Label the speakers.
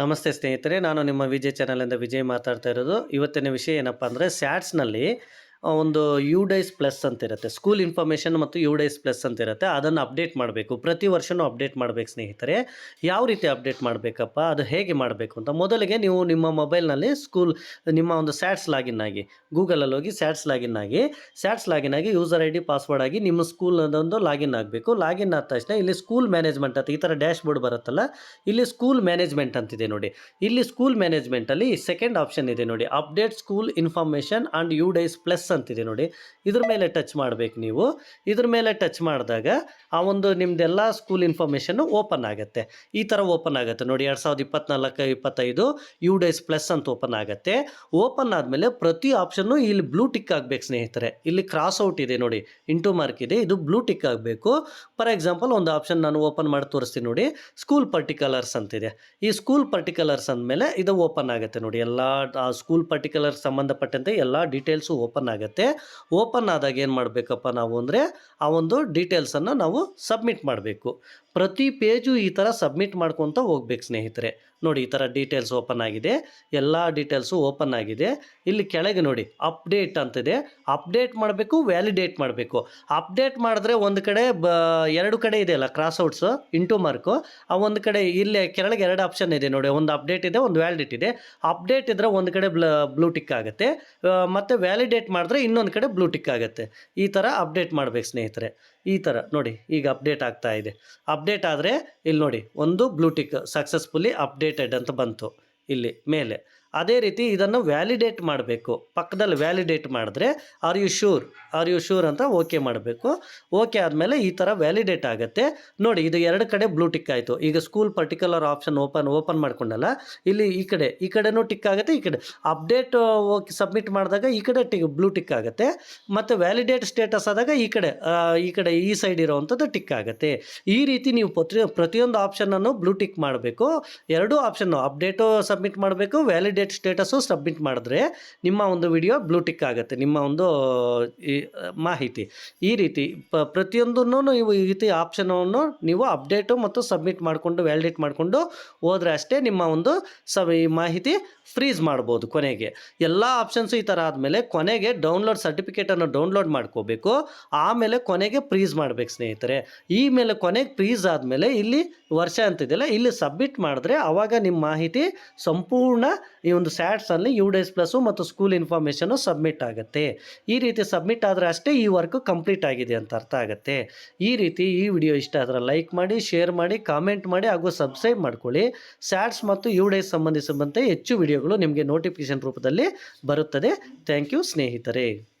Speaker 1: ನಮಸ್ತೆ ಸ್ನೇಹಿತರೆ ನಾನು ನಿಮ್ಮ ವಿಜಯ್ ಚಾನಲಿಂದ ವಿಜಯ್ ಮಾತಾಡ್ತಾ ಇರೋದು. ಇವತ್ತಿನ ವಿಷಯ ಏನಪ್ಪ ಅಂದರೆ ಸ್ಯಾಟ್ಸ್ನಲ್ಲಿ ಒಂದು ಯು ಡೈಸ್ ಪ್ಲಸ್ ಅಂತ ಇರುತ್ತೆ ಸ್ಕೂಲ್ ಇನ್ಫಾರ್ಮೇಷನ್ ಮತ್ತು ಯು ಡೈಸ್ ಪ್ಲಸ್ ಅಂತ ಇರುತ್ತೆ ಅದನ್ನು ಅಪ್ಡೇಟ್ ಮಾಡಬೇಕು. ಪ್ರತಿ ವರ್ಷವೂ ಅಪ್ಡೇಟ್ ಮಾಡಬೇಕು ಸ್ನೇಹಿತರೆ. ಯಾವ ರೀತಿ ಅಪ್ಡೇಟ್ ಮಾಡಬೇಕಪ್ಪ? ಅದು ಹೇಗೆ ಮಾಡಬೇಕು ಅಂತ ಮೊದಲಿಗೆ ನೀವು ನಿಮ್ಮ ಮೊಬೈಲ್ನಲ್ಲಿ ಸ್ಕೂಲ್, ನಿಮ್ಮ ಒಂದು ಸ್ಯಾಟ್ಸ್ ಲಾಗಿನ್ ಆಗಿ, ಗೂಗಲಲ್ಲಿ ಹೋಗಿ ಸ್ಯಾಟ್ಸ್ ಲಾಗಿನ್ ಆಗಿ, ಸ್ಯಾಟ್ಸ್ ಲಾಗಿನ್ ಆಗಿ ಯೂಸರ್ ಐ ಡಿ, ಪಾಸ್ವರ್ಡ್ ಆಗಿ ನಿಮ್ಮ ಸ್ಕೂಲ್ ಅದೊಂದು ಲಾಗಿನ್ ಆಗಬೇಕು. ಲಾಗಿನ್ ಆದ ತಕ್ಷಣ ಇಲ್ಲಿ ಸ್ಕೂಲ್ ಮ್ಯಾನೇಜ್ಮೆಂಟ್ ಅಂತ ಈ ಥರ ಡ್ಯಾಶ್ ಬೋರ್ಡ್ ಬರುತ್ತಲ್ಲ, ಇಲ್ಲಿ ಸ್ಕೂಲ್ ಮ್ಯಾನೇಜ್ಮೆಂಟ್ ಅಂತಿದೆ ನೋಡಿ. ಇಲ್ಲಿ ಸ್ಕೂಲ್ ಮ್ಯಾನೇಜ್ಮೆಂಟಲ್ಲಿ ಸೆಕೆಂಡ್ ಆಪ್ಷನ್ ಇದೆ ನೋಡಿ. Update school information and U DISE plus ಅಂತಿದೆ ನೋಡಿ. ಇದ್ರ ಮೇಲೆ ಟಚ್ ಮಾಡಬೇಕು ನೀವು. ಇದ್ರ ಮೇಲೆ ಟಚ್ ಮಾಡಿದಾಗ ಆ ಒಂದು ನಿಮ್ದೆಲ್ಲ ಸ್ಕೂಲ್ ಇನ್ಫಾರ್ಮೇಷನ್ನು ಓಪನ್ ಆಗುತ್ತೆ. ಈ ಥರ ಓಪನ್ ಆಗುತ್ತೆ ನೋಡಿ. ಎರಡು ಸಾವಿರದ ಇಪ್ಪತ್ನಾಲ್ಕು, ಇಪ್ಪತ್ತೈದು ಯು ಡೇಸ್ ಪ್ಲಸ್ ಅಂತ ಓಪನ್ ಆಗುತ್ತೆ. ಓಪನ್ ಆದಮೇಲೆ ಪ್ರತಿ ಆಪ್ಷನ್ನು ಇಲ್ಲಿ ಬ್ಲೂ ಟಿಕ್ ಆಗಬೇಕು ಸ್ನೇಹಿತರೆ. ಇಲ್ಲಿ ಕ್ರಾಸ್ ಔಟ್ ಇದೆ ನೋಡಿ. ಇಂಟು ಮಾರ್ಕ್ ಇದೆ. ಇದು ಬ್ಲೂ ಟಿಕ್ ಆಗಬೇಕು. ಫಾರ್ ಎಕ್ಸಾಂಪಲ್ ಒಂದು ಆಪ್ಷನ್ ನಾನು ಓಪನ್ ಮಾಡಿ ತೋರಿಸ್ತೀನಿ ನೋಡಿ. ಸ್ಕೂಲ್ ಪರ್ಟಿಕ್ಯುಲರ್ಸ್ ಅಂತಿದೆ. ಈ ಸ್ಕೂಲ್ ಪರ್ಟಿಕ್ಯುಲರ್ಸ್ ಅಂದಮೇಲೆ ಇದು ಓಪನ್ ಆಗುತ್ತೆ ನೋಡಿ. ಎಲ್ಲ ಸ್ಕೂಲ್ ಪರ್ಟಿಕ್ಯುಲರ್ ಸಂಬಂಧಪಟ್ಟಂತೆ ಎಲ್ಲ ಡೀಟೇಲ್ಸು ಓಪನ್ ಆಗುತ್ತೆ. ಓಪನ್ ಆದಾಗ ಏನು ಮಾಡಬೇಕಪ್ಪ ನಾವು ಅಂದರೆ ಆ ಒಂದು ಡೀಟೇಲ್ಸನ್ನು ನಾವು ಸಬ್ಮಿಟ್ ಮಾಡಬೇಕು. ಪ್ರತಿ ಪೇಜು ಈ ಥರ ಸಬ್ಮಿಟ್ ಮಾಡ್ಕೊತ ಹೋಗ್ಬೇಕು ಸ್ನೇಹಿತರೆ. ನೋಡಿ ಈ ಥರ ಡೀಟೇಲ್ಸ್ ಓಪನ್ ಆಗಿದೆ. ಎಲ್ಲ ಡೀಟೇಲ್ಸು ಓಪನ್ ಆಗಿದೆ. ಇಲ್ಲಿ ಕೆಳಗೆ ನೋಡಿ ಅಪ್ಡೇಟ್ ಅಂತಿದೆ. ಅಪ್ಡೇಟ್ ಮಾಡಬೇಕು ವ್ಯಾಲಿಡೇಟ್ ಮಾಡಬೇಕು. ಅಪ್ಡೇಟ್ ಮಾಡಿದ್ರೆ ಒಂದು ಕಡೆ ಬ ಎರಡು ಕಡೆ ಇದೆಯಲ್ಲ ಕ್ರಾಸ್ ಕ್ರಾಸ್ಔಟ್ಸು ಇಂಟು ಮಾರ್ಕು ಆ ಒಂದು ಕಡೆ ಇಲ್ಲೇ ಕೆಳಗೆ ಎರಡು ಆಪ್ಷನ್ ಇದೆ ನೋಡಿ. ಒಂದು ಅಪ್ಡೇಟ್ ಇದೆ, ಒಂದು ವ್ಯಾಲಿಡೇಟ್ ಇದೆ. ಅಪ್ಡೇಟ್ ಇದ್ದರೆ ಒಂದು ಕಡೆ ಬ್ಲ ಬ್ಲೂ ಟಿಕ್ ಆಗುತ್ತೆ. ಮತ್ತೆ ವ್ಯಾಲಿಡೇಟ್ ಮಾಡಿದ್ರೆ ಇನ್ನೊಂದು ಕಡೆ ಬ್ಲೂ ಟಿಕ್ ಆಗುತ್ತೆ. ಈ ಥರ ಅಪ್ಡೇಟ್ ಮಾಡಬೇಕು ಸ್ನೇಹಿತರೆ. ಈ ಥರ ನೋಡಿ, ಈಗ ಅಪ್ಡೇಟ್ ಆಗ್ತಾ ಇದೆ. ಅಪ್ಡೇಟ್ ಆದರೆ, ಇಲ್ಲಿ ನೋಡಿ, ಒಂದು ಬ್ಲೂ ಟಿಕ್ ಸಕ್ಸಸ್ಫುಲಿ ಅಪ್ಡೇಟೆಡ್ ಅಂತ ಬಂತು. ಇಲ್ಲಿ, ಮೇಲೆ. ಅದೇ ರೀತಿ ಇದನ್ನು ವ್ಯಾಲಿಡೇಟ್ ಮಾಡಬೇಕು. ಪಕ್ಕದಲ್ಲಿ ವ್ಯಾಲಿಡೇಟ್ ಮಾಡಿದ್ರೆ are you sure are you sure ಅಂತ ಓಕೆ ಮಾಡಬೇಕು. ಓಕೆ ಆದಮೇಲೆ ಈ ಥರ ವ್ಯಾಲಿಡೇಟ್ ಆಗುತ್ತೆ. ನೋಡಿ, ಇದು ಎರಡು ಕಡೆ ಬ್ಲೂ ಟಿಕ್ ಆಯಿತು. ಈಗ school particular option open open ಮಾಡ್ಕೊಂಡಲ್ಲ, ಇಲ್ಲಿ ಈ ಕಡೆ, ಈ ಕಡೆನೂ ಟಿಕ್ ಆಗುತ್ತೆ, ಈ ಕಡೆ. ಅಪ್ಡೇಟ್ ಓಕೆ ಸಬ್ಮಿಟ್ ಮಾಡಿದಾಗ ಈ ಕಡೆ ಟಿಕ್ ಬ್ಲೂ ಟಿಕ್ ಆಗುತ್ತೆ. ಮತ್ತು ವ್ಯಾಲಿಡೇಟ್ ಸ್ಟೇಟಸ್ ಆದಾಗ ಈ ಕಡೆ ಈ ಕಡೆ, ಈ ಸೈಡ್ ಇರೋವಂಥದ್ದು ಟಿಕ್ ಆಗುತ್ತೆ. ಈ ರೀತಿ ನೀವು ಪ್ರತಿ, ಪ್ರತಿಯೊಂದು ಆಪ್ಷನನ್ನು ಬ್ಲೂ ಟಿಕ್ ಮಾಡಬೇಕು. ಎರಡೂ ಆಪ್ಷನ್ನು ಅಪ್ಡೇಟು ಸಬ್ಮಿಟ್ ಮಾಡಬೇಕು ವ್ಯಾಲಿಡೇಟ್ ಸ್ಟೇಟಸ್ಸು ಸಬ್ಮಿಟ್ ಮಾಡಿದ್ರೆ ನಿಮ್ಮ ಒಂದು ವಿಡಿಯೋ ಬ್ಲೂಟಿಕ್ ಆಗುತ್ತೆ, ನಿಮ್ಮ ಒಂದು, ಈ, ಮಾಹಿತಿ. ಈ ರೀತಿ ಪ, ಪ್ರತಿಯೊಂದನ್ನು ನೀವು ಈ ರೀತಿ ಆಪ್ಷನನ್ನು ನೀವು ಅಪ್ಡೇಟು ಮತ್ತು ಸಬ್ಮಿಟ್ ಮಾಡಿಕೊಂಡು ವ್ಯಾಲಿಡೇಟ್ ಮಾಡಿಕೊಂಡು ಹೋದರೆ ಅಷ್ಟೇ ನಿಮ್ಮ ಒಂದು ಸಬ್, ಈ ಮಾಹಿತಿ ಫ್ರೀಸ್ ಮಾಡ್ಬೋದು ಕೊನೆಗೆ. ಎಲ್ಲ ಆಪ್ಷನ್ಸು ಈ ಥರ ಆದಮೇಲೆ ಕೊನೆಗೆ ಡೌನ್ಲೋಡ್ ಸರ್ಟಿಫಿಕೇಟನ್ನು ಡೌನ್ಲೋಡ್ ಮಾಡ್ಕೋಬೇಕು, ಆಮೇಲೆ ಕೊನೆಗೆ ಫ್ರೀಸ್ ಮಾಡಬೇಕು ಸ್ನೇಹಿತರೆ. ಈ ಮೇಲೆ ಕೊನೆಗೆ ಫ್ರೀಸ್ ಆದಮೇಲೆ ಇಲ್ಲಿ ವರ್ಷ ಅಂತಿದೆಯಲ್ಲ, ಇಲ್ಲಿ ಸಬ್ಮಿಟ್ ಮಾಡಿದ್ರೆ ಆವಾಗ ನಿಮ್ಮ ಮಾಹಿತಿ ಸಂಪೂರ್ಣ ಒಂದು ಸ್ಯಾಟ್ಸಲ್ಲಿ ಯು ಡೇಸ್ ಪ್ಲಸ್ಸು ಮತ್ತು ಸ್ಕೂಲ್ ಇನ್ಫಾರ್ಮೇಷನು ಸಬ್ಮಿಟ್ ಆಗುತ್ತೆ. ಈ ರೀತಿ ಸಬ್ಮಿಟ್ ಆದರೆ ಅಷ್ಟೇ ಈ ವರ್ಕ್ ಕಂಪ್ಲೀಟ್ ಆಗಿದೆ ಅಂತ ಅರ್ಥ ಆಗುತ್ತೆ. ಈ ರೀತಿ ಈ ವಿಡಿಯೋ ಇಷ್ಟ ಆದರೆ ಲೈಕ್ ಮಾಡಿ ಶೇರ್ ಮಾಡಿ ಕಾಮೆಂಟ್ ಮಾಡಿ ಹಾಗೂ ಸಬ್ಸ್ಕ್ರೈಬ್ ಮಾಡ್ಕೊಳ್ಳಿ. ಸ್ಯಾಟ್ಸ್ ಮತ್ತು ಯು ಡೇಸ್ ಸಂಬಂಧಿಸಿದಂತೆ ಹೆಚ್ಚು ವಿಡಿಯೋಗಳು ನಿಮಗೆ ನೋಟಿಫಿಕೇಶನ್ ರೂಪದಲ್ಲಿ ಬರುತ್ತದೆ. ಥ್ಯಾಂಕ್ ಯು ಸ್ನೇಹಿತರೆ.